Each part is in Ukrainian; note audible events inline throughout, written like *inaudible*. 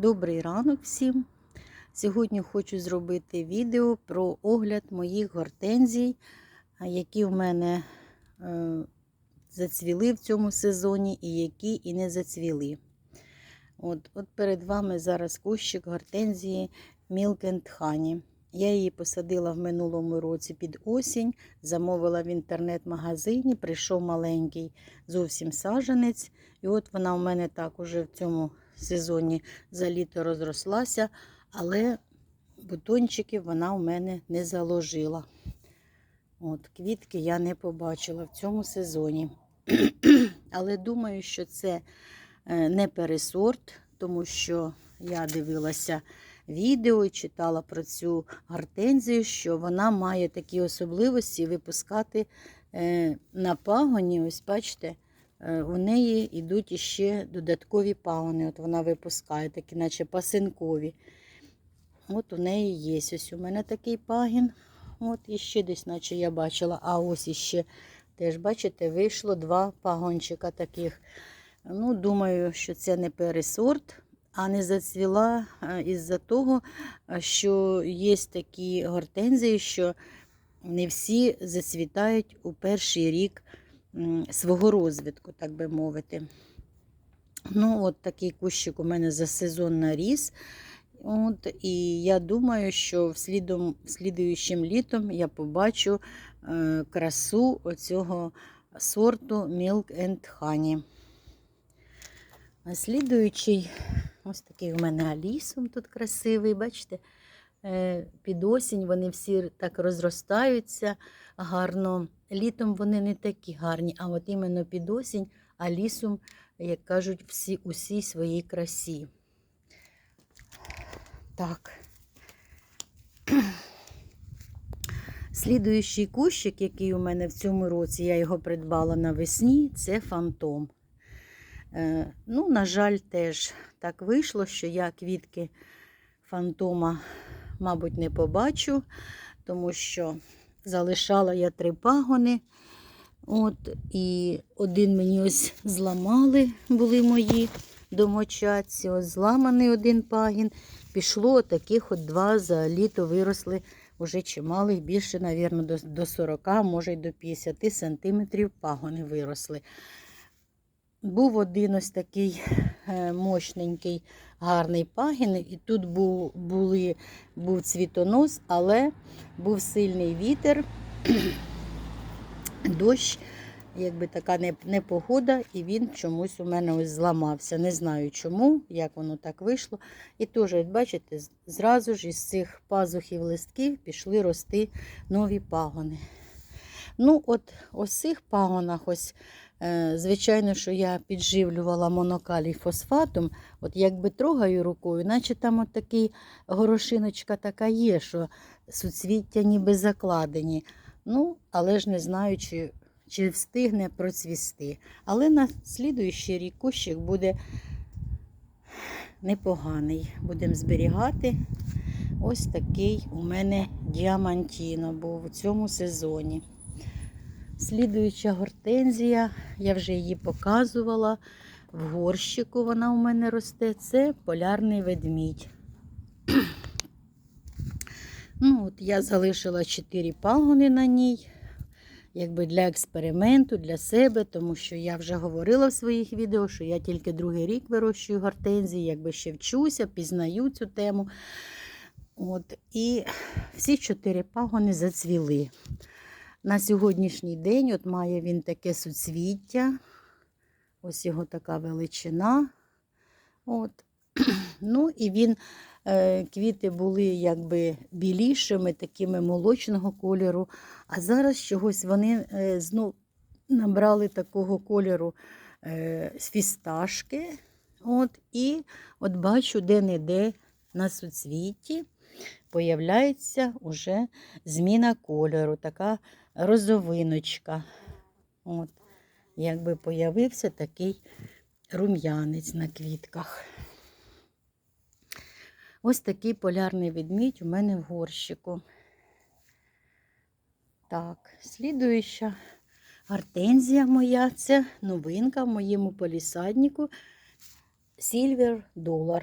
Добрий ранок всім. Сьогодні хочу зробити відео про огляд моїх гортензій, які в мене е, зацвіли в цьому сезоні і які і не зацвіли. От, от перед вами зараз кущик гортензії Milk and Honey. Я її посадила в минулому році під осінь, замовила в інтернет-магазині, прийшов маленький зовсім саженець. І от вона у мене так уже в цьому сезоні за літо розрослася, але бутончики вона у мене не заложила. От, Квітки я не побачила в цьому сезоні. *clears throat* Але думаю, що це е, не пересорт, тому що я дивилася відео і читала про цю гортензію, що вона має такі особливості випускати е, на пагоні. Ось бачите, у неї йдуть іще додаткові пагони. От вона випускає, такі, наче пасинкові. От у неї є. Ось у мене такий пагін. От іще десь, наче я бачила. А ось іще теж, бачите, вийшло два пагончика таких. Ну, Думаю, що це не пересорт, а не зацвіла е, із-за того, е, що є такі гортензії, що не всі зацвітають у перший рік свого розвитку, так би мовити. Ну, от такий кущик у мене за сезон наріс. От, і я думаю, що слідом, слідуючим літом я побачу е, красу оцього сорту Milk and Honey. А слідуючий, ось такий у мене алісом тут красивий, бачите, е, під осінь вони всі так розростаються гарно. Літом вони не такі гарні, а от іменно під осінь алісом, як кажуть, всі усій своїй красі. Так. Слідуючий кущик, який у мене в цьому році, я його придбала навесні, це фантом. Е, ну, на жаль, теж так вийшло, що я квітки фантома, мабуть, не побачу, тому що залишала я три пагони. От, І один мені ось зламали, були мої домочадці. Ось зламаний один пагін. Пішло таких от два за літо виросли вже чималих, більше, мабуть, до, до 40, може й до 50 сантиметрів пагони виросли. Був один ось такий мощненький, гарний пагін, і тут був, були, був цвітонос, але був сильний вітер, *clears throat* дощ, якби така непогода, і він чомусь у мене ось зламався. Не знаю чому, як воно так вийшло. І теж, бачите, зразу ж із цих пазухів листків пішли рости нові пагони. Ну, от ось цих пагонах, ось, е, звичайно, що я підживлювала монокалій фосфатом, от якби трогаю рукою, наче там от такий горошиночка така є, що суцвіття ніби закладені. Ну, але ж не знаю, чи, чи встигне процвісти. Але на слідуючий рік кущик буде непоганий. Будемо зберігати. Ось такий у мене діамантіно був у цьому сезоні. Слідуюча гортензія, я вже її показувала. В горщику вона у мене росте. Це полярний ведмідь. *clears throat* ну, от Я залишила 4 пагони на ній, якби для експерименту, для себе, тому що я вже говорила в своїх відео, що я тільки другий рік вирощую гортензії, якби ще вчуся, пізнаю цю тему. От, І всі чотири пагони зацвіли. На сьогоднішній день от має він таке суцвіття. Ось його така величина. От. *clears throat* Ну і він, е, квіти були якби білішими, такими молочного кольору. А зараз чогось вони е, знов набрали такого кольору е, з фісташки. От, І от бачу, де-не-де на суцвіті появляється уже зміна кольору, така розовиночка. От, Якби появився такий рум'янець на квітках. Ось такий полярний ведмідь у мене в горщику. Так, слідуюча гортензія моя це новинка в моєму полісаднику Silver Dollar.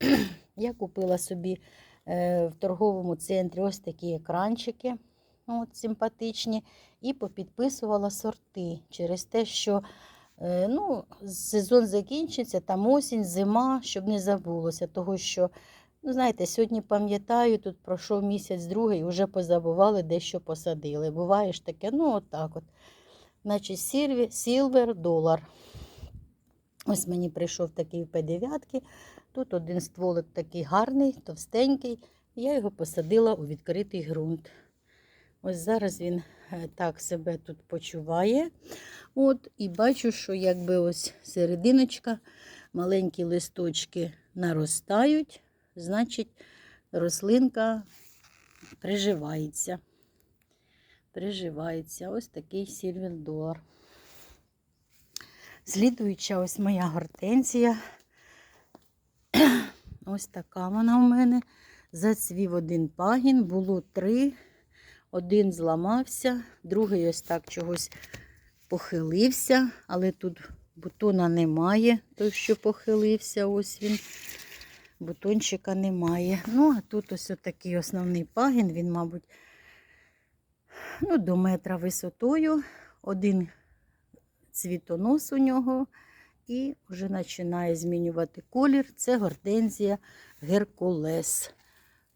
*clears throat* Я купила собі е, в торговому центрі ось такі екранчики от, симпатичні, і попідписувала сорти через те, що е, ну, сезон закінчиться, там осінь, зима, щоб не забулося. Того, що, ну, знаєте, сьогодні пам'ятаю, тут пройшов місяць другий, вже позабували, дещо посадили. Буває ж таке, ну, отак от. Значить, сілвер, долар. Ось мені прийшов такий в П9. Тут один стволик такий гарний, товстенький. Я його посадила у відкритий ґрунт. Ось зараз він е, так себе тут почуває. От, і бачу, що якби ось серединочка, маленькі листочки наростають, значить, рослинка приживається. Приживається. Ось такий сільвен. Слідуюча ось моя гортензія. Ось така вона у мене. Зацвів один пагін, було три. Один зламався, другий ось так чогось похилився, але тут бутона немає, той, що похилився, ось він. Бутончика немає. Ну, а тут ось такий основний пагін, він, мабуть, ну, до метра висотою. Один цвітонос у нього і вже починає змінювати колір. Це гортензія Геркулес.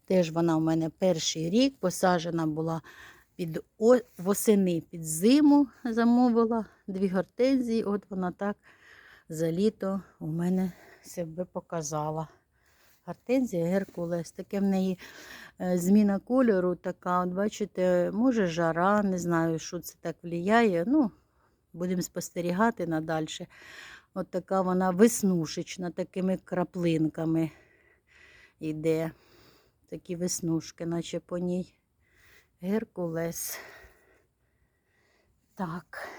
Теж вона у мене перший рік посаджена була під восени під зиму. Замовила дві гортензії. От вона так за літо у мене себе показала. Гортензія Геркулес. Таке в неї е, зміна кольору така. От бачите, може жара, не знаю, що це так впливає. Ну, будемо спостерігати надальше. От така вона веснушечна, такими краплинками йде. Такі веснушки, наче по ній. Геркулес. Так.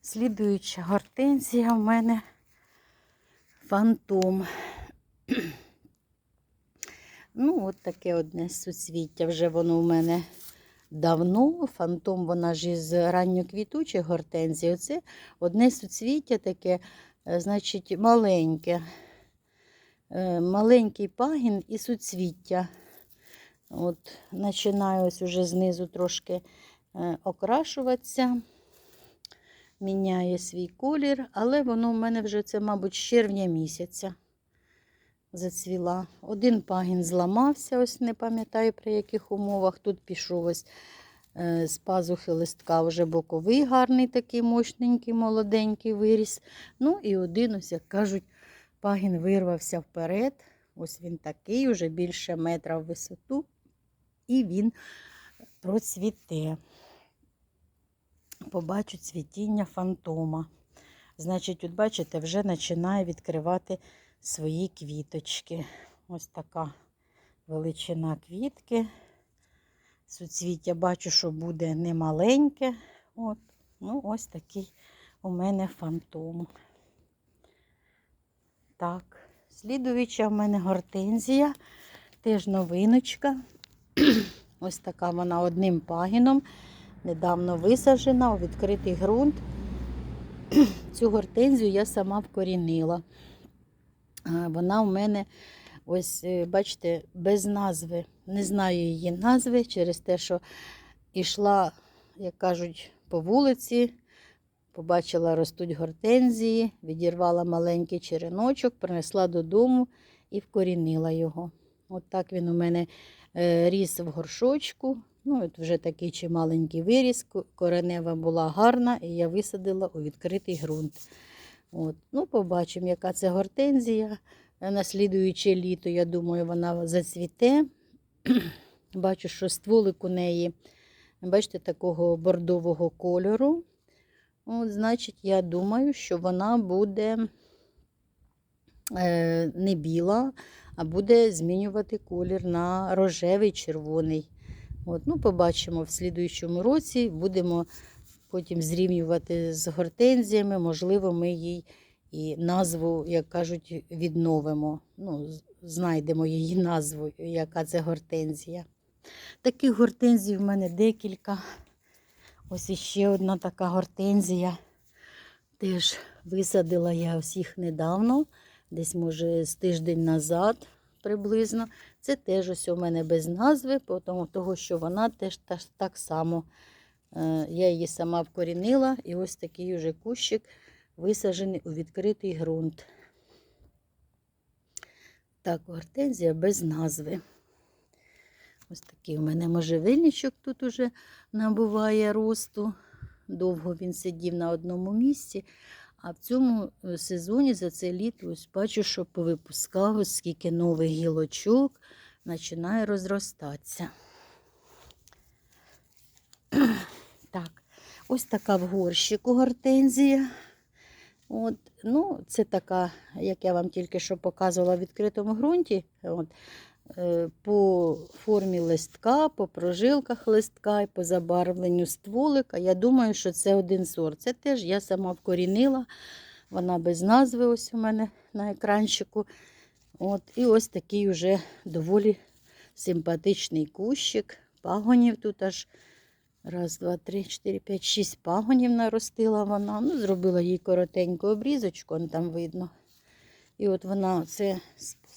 Слідуюча гортензія в мене фантом. *clears throat* Ну, от таке одне суцвіття. Вже воно в мене давно. Фантом, вона ж із ранньоквітучих гортензій. Оце одне суцвіття таке, е, значить, маленьке. Е, Маленький пагін і суцвіття. От, починаю ось уже знизу трошки е, окрашуватися. Міняє свій колір, але воно в мене вже це, мабуть, з червня місяця зацвіла. Один пагін зламався, ось не пам'ятаю при яких умовах. Тут пішов ось е, з пазухи листка вже боковий, гарний, такий мощненький, молоденький виріс. Ну і один, ось, як кажуть, пагін вирвався вперед. Ось він такий, вже більше метра в висоту, і він процвіте. Побачу цвітіння фантома. Значить, от бачите, вже починає відкривати свої квіточки. Ось така величина квітки. Суцвіття бачу, що буде немаленьке. От. Ну, ось такий у мене фантом. Так, слідуюча в мене гортензія. Теж новиночка. *clears throat* Ось така вона одним пагіном. Недавно висаджена у відкритий ґрунт. *clears throat* Цю гортензію я сама вкорінила. Вона у мене, ось, е, бачите, без назви. Не знаю її назви через те, що йшла, як кажуть, по вулиці, побачила, ростуть гортензії, відірвала маленький череночок, принесла додому і вкорінила його. От так він у мене е, ріс в горшочку. Ну, от вже такий чималенький виріс, коренева була гарна, і я висадила у відкритий ґрунт. От. Ну, побачимо, яка це гортензія. Е, На слідуюче літо, я думаю, вона зацвіте. *clears throat* Бачу, що стволик у неї, бачите, такого бордового кольору. От, значить, я думаю, що вона буде е, не біла, а буде змінювати колір на рожевий, червоний. От, ну, побачимо в слідуючому році. Будемо потім зрівнювати з гортензіями. Можливо, ми їй і назву, як кажуть, відновимо. Ну, знайдемо її назву, яка це гортензія. Таких гортензій в мене декілька. Ось іще одна така гортензія. Теж висадила я їх недавно десь, може, з тиждень назад приблизно. Це теж ось у мене без назви, тому що вона теж та- так само. е, Я її сама вкорінила, і ось такий уже кущик висаджений у відкритий ґрунт. Так, гортензія без назви. Ось такий у мене можжевельничок тут уже набуває росту. Довго він сидів на одному місці. А в цьому е, сезоні за це літо ось бачу, що повипускав скільки нових гілочок починає розростатися. *clears throat* Так, ось така в горщику гортензія. От, ну, це така, як я вам тільки що показувала в відкритому ґрунті. От, по формі листка, по прожилках листка і по забарвленню стволика. Я думаю, що це один сорт. Це теж я сама вкорінила. Вона без назви ось у мене на екранчику. От, і ось такий уже доволі симпатичний кущик. Пагонів тут аж раз, два, три, чотири, п'ять, шість пагонів наростила вона. Ну, зробила їй коротеньку обрізочку, там видно. І от вона це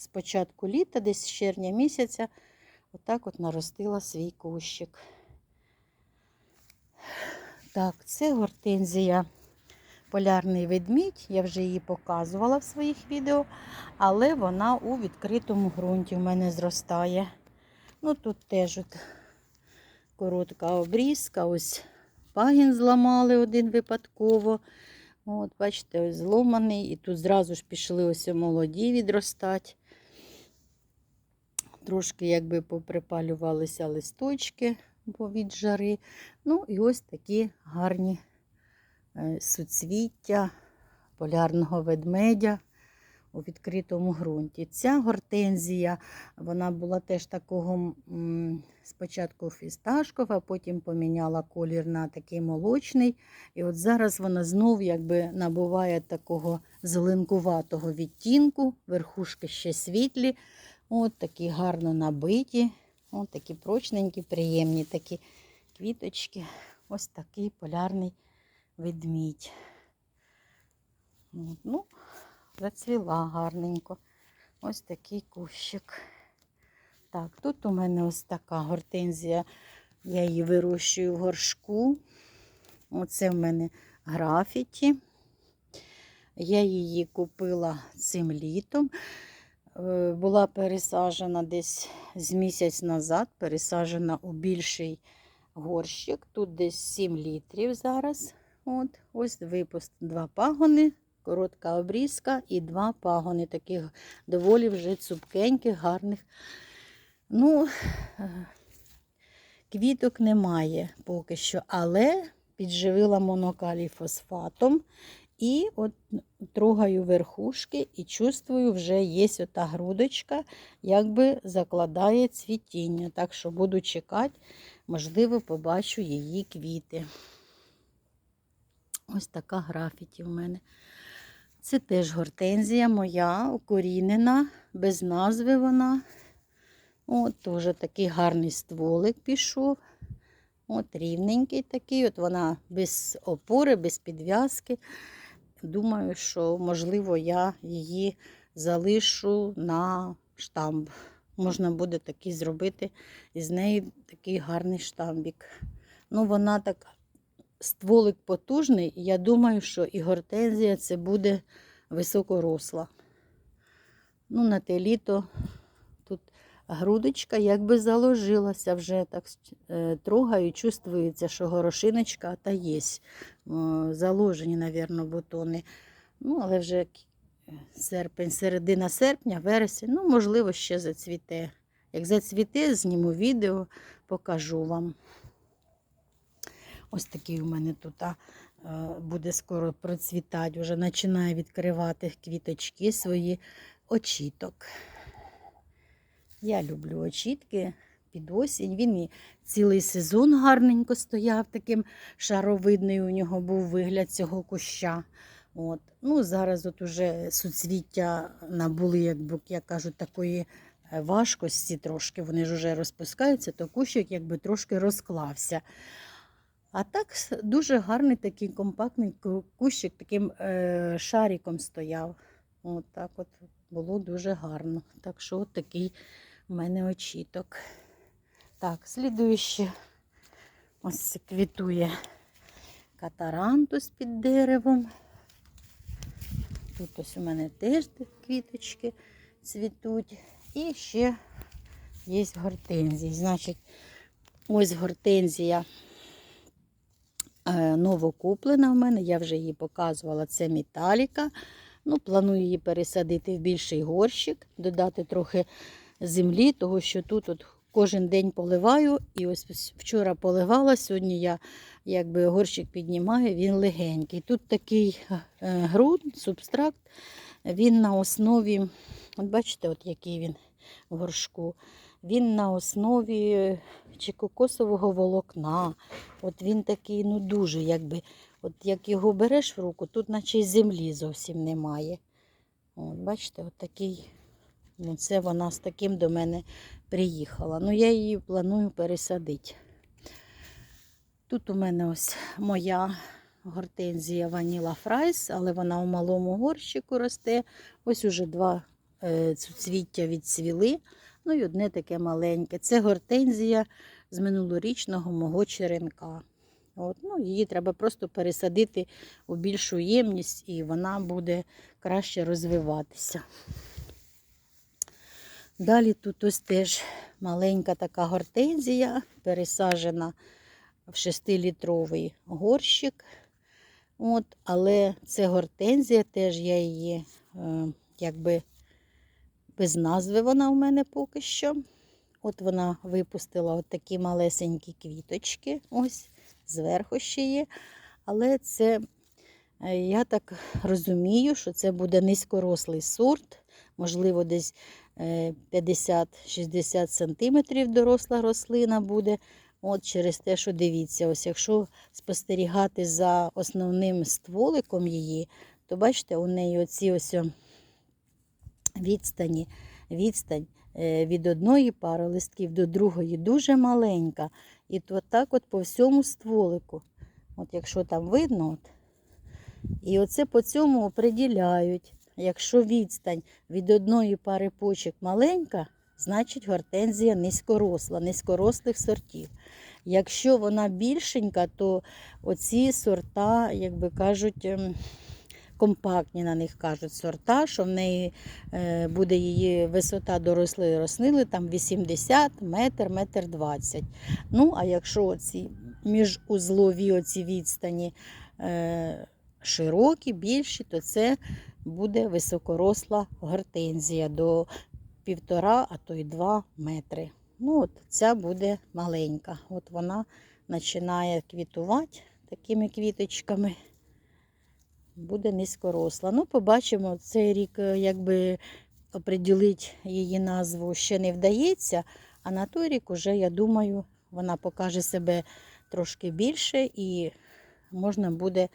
з початку літа, десь з червня місяця, отак от наростила свій кущик. Так, це гортензія полярний ведмідь. Я вже її показувала в своїх відео, але вона у відкритому ґрунті в мене зростає. Ну, тут теж от коротка обрізка, ось пагін зламали один випадково. От, бачите, ось зломаний. І тут зразу ж пішли ось молоді відростати. Трошки якби поприпалювалися листочки бо від жари. Ну і ось такі гарні е, суцвіття полярного ведмедя у відкритому ґрунті. Ця гортензія, вона була теж такого спочатку фісташкова, потім поміняла колір на такий молочний. І от зараз вона знов якби набуває такого зеленкуватого відтінку, верхушки ще світлі, от такі гарно набиті, от такі прочненькі, приємні такі квіточки. Ось такий полярний ведмідь. От, ну, зацвіла гарненько. Ось такий кущик. Так, тут у мене ось така гортензія. Я її вирощую в горшку. Оце в мене графіті. Я її купила цим літом. Е, Була пересаджена десь з місяць назад, пересаджена у більший горщик. Тут десь 7 літрів зараз. От, ось випуск два пагони, коротка обрізка і два пагони, таких доволі вже цупкеньких, гарних. Ну, е, квіток немає поки що, але підживила монокалій фосфатом. І от трогаю верхушки і чувствую, вже є ота грудочка, якби закладає цвітіння. Так що буду чекати, можливо, побачу її квіти. Ось така графіті в мене. Це теж гортензія моя, укорінена, без назви вона. От, теж такий гарний стволик пішов. От рівненький такий. От вона без опори, без підв'язки. Думаю, що, можливо, я її залишу на штамб. Можна буде такий зробити із неї такий гарний штамбік. Ну, вона так, стволик потужний, і я думаю, що і гортензія це буде високоросла. Ну, на те літо грудочка якби заложилася вже так е, трогаю, чувствується, що горошиночка та є. Е, Заложені, мабуть, бутони. Ну, але вже серпень, середина серпня, вересень, ну, можливо, ще зацвіте. Як зацвіте, зніму відео, покажу вам. Ось такий у мене тут е, буде скоро процвітати, вже починає відкривати квіточки свої очіток. Я люблю очітки під осінь. Він і цілий сезон гарненько стояв, таким шаровидний у нього був вигляд цього куща. От. Ну, зараз от уже суцвіття набули, як би я кажу, такої е, важкості трошки. Вони ж вже розпускаються, то кущик якби трошки розклався. А так дуже гарний такий компактний кущик, таким е, шариком стояв. От так от було дуже гарно. Так що от такий у мене очіток. Так, слідуюче ось квітує катарантус під деревом. Тут ось у мене теж квіточки цвітуть. І ще є гортензії. Значить, ось гортензія е, новокуплена в мене, я вже її показувала, це металіка. Ну, планую її пересадити в більший горщик, додати трохи землі, того що тут от кожен день поливаю. І ось вчора поливала, сьогодні я якби горщик піднімаю, він легенький. Тут такий е, ґрунт, субстракт, він на основі, от бачите, от який він в горшку. Він на основі е, чи кокосового волокна. От він такий, ну дуже, якби, от як його береш в руку, тут наче землі зовсім немає. От, бачите, от такий, ну це вона з таким до мене приїхала. Ну, я її планую пересадити. Тут у мене ось моя гортензія Ваніла Фрайс, але вона у малому горщику росте. Ось уже два е, цвіття відцвіли. Ну і одне таке маленьке. Це гортензія з минулорічного мого черенка. От, ну, її треба просто пересадити у більшу ємність, і вона буде краще розвиватися. Далі тут ось теж маленька така гортензія, пересаджена в 6-літровий горщик. От, але це гортензія, теж я її е, якби без назви вона у мене поки що. От вона випустила от такі малесенькі квіточки. Ось, зверху ще є. Але це, е, я так розумію, що це буде низькорослий сорт, можливо, десь 50-60 см доросла рослина буде. От через те, що дивіться, ось якщо спостерігати за основним стволиком її, то бачите, у неї оці ось відстані, відстань е, від одної пари листків до другої дуже маленька. І то так от по всьому стволику. От якщо там видно, от, і оце по цьому оприділяють. Якщо відстань від одної пари почок маленька, значить гортензія низькоросла, низькорослих сортів. Якщо вона більшенька, то оці сорта, як би кажуть, ем, компактні на них кажуть сорта, що в неї е, буде її висота дорослої рослини там 80 метр, метр 20. Ну, а якщо оці міжузлові оці відстані е, широкі, більші, то це буде високоросла гортензія до півтора, а то й два метри. Ну, от Ця буде маленька. От вона починає квітувати такими квіточками. Буде низькоросла. Ну, побачимо, цей рік, е, якби оприділити її назву ще не вдається, а на той рік уже, я думаю, вона покаже себе трошки більше і можна буде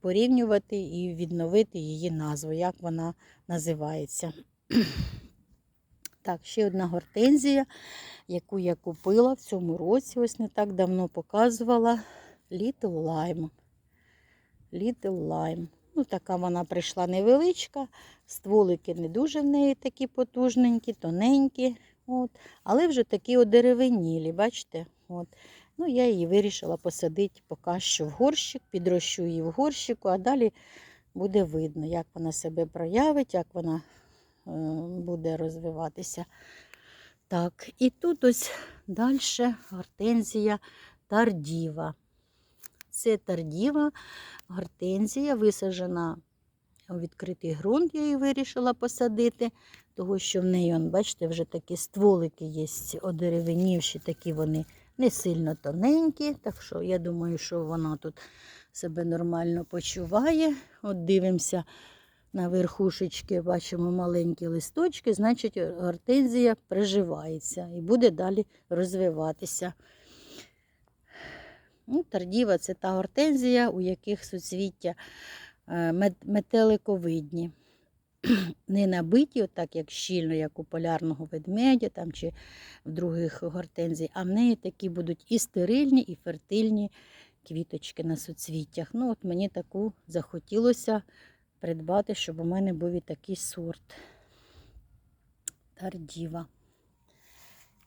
порівнювати і відновити її назву, як вона називається. Так, ще одна гортензія, яку я купила в цьому році, ось не так давно показувала. Little Lime. Little Lime. Ну, така вона прийшла невеличка, стволики не дуже в неї такі потужненькі, тоненькі. От. Але вже такі одеревенілі, бачите? От. Ну, Я її вирішила посадити поки що в горщик, підрощу її в горщику, а далі буде видно, як вона себе проявить, як вона е, буде розвиватися. Так, і тут ось далі гортензія тардіва. Це тардіва гортензія, висаджена у відкритий ґрунт, я її вирішила посадити, тому що в неї, бачите, вже такі стволики є одеревенівші, такі вони не сильно тоненькі. Так що я думаю, що вона тут себе нормально почуває. От дивимося на верхушечки, бачимо маленькі листочки, значить гортензія приживається і буде далі розвиватися. Ну, Тардіва це та гортензія, у яких суцвіття е, метеликовидні. Не набиті, отак, як щільно, як у полярного ведмедя там, чи в других гортензій, а в неї такі будуть і стерильні, і фертильні квіточки на суцвіттях. Ну, от Мені таку захотілося придбати, щоб у мене був і такий сорт. Тардіва.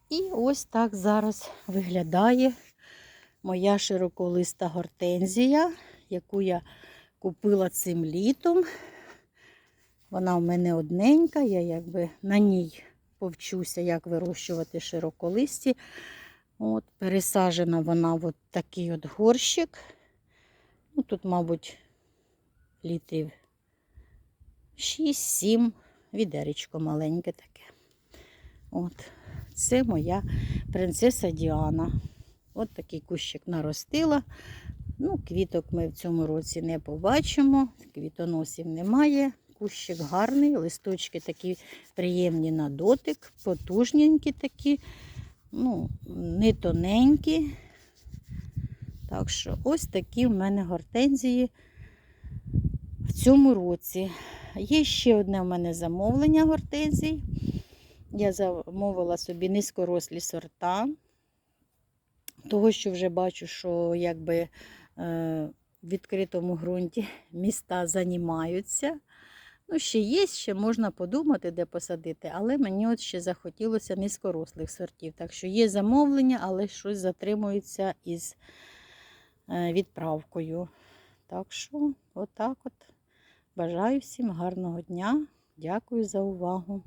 І ось так зараз виглядає моя широколиста гортензія, яку я купила цим літом. Вона в мене одненька, я якби на ній повчуся, як вирощувати широколисті. От, пересаджена вона в такий от горщик. Ну, тут, мабуть, літрів 6-7, відеречко маленьке таке. От, це моя принцеса Діана. От такий кущик наростила. Ну, квіток ми в цьому році не побачимо, квітоносів немає. Кущик гарний, листочки такі приємні на дотик, потужненькі такі, ну, не тоненькі. Так що ось такі в мене гортензії в цьому році. Є ще одне в мене замовлення гортензій. Я замовила собі низькорослі сорта, того, що вже бачу, що якби е, в відкритому ґрунті міста займаються. Ну, ще є, ще можна подумати, де посадити, але мені от ще захотілося низькорослих сортів. Так що є замовлення, але щось затримується із е, відправкою. Так що, отак от. Бажаю всім гарного дня. Дякую за увагу.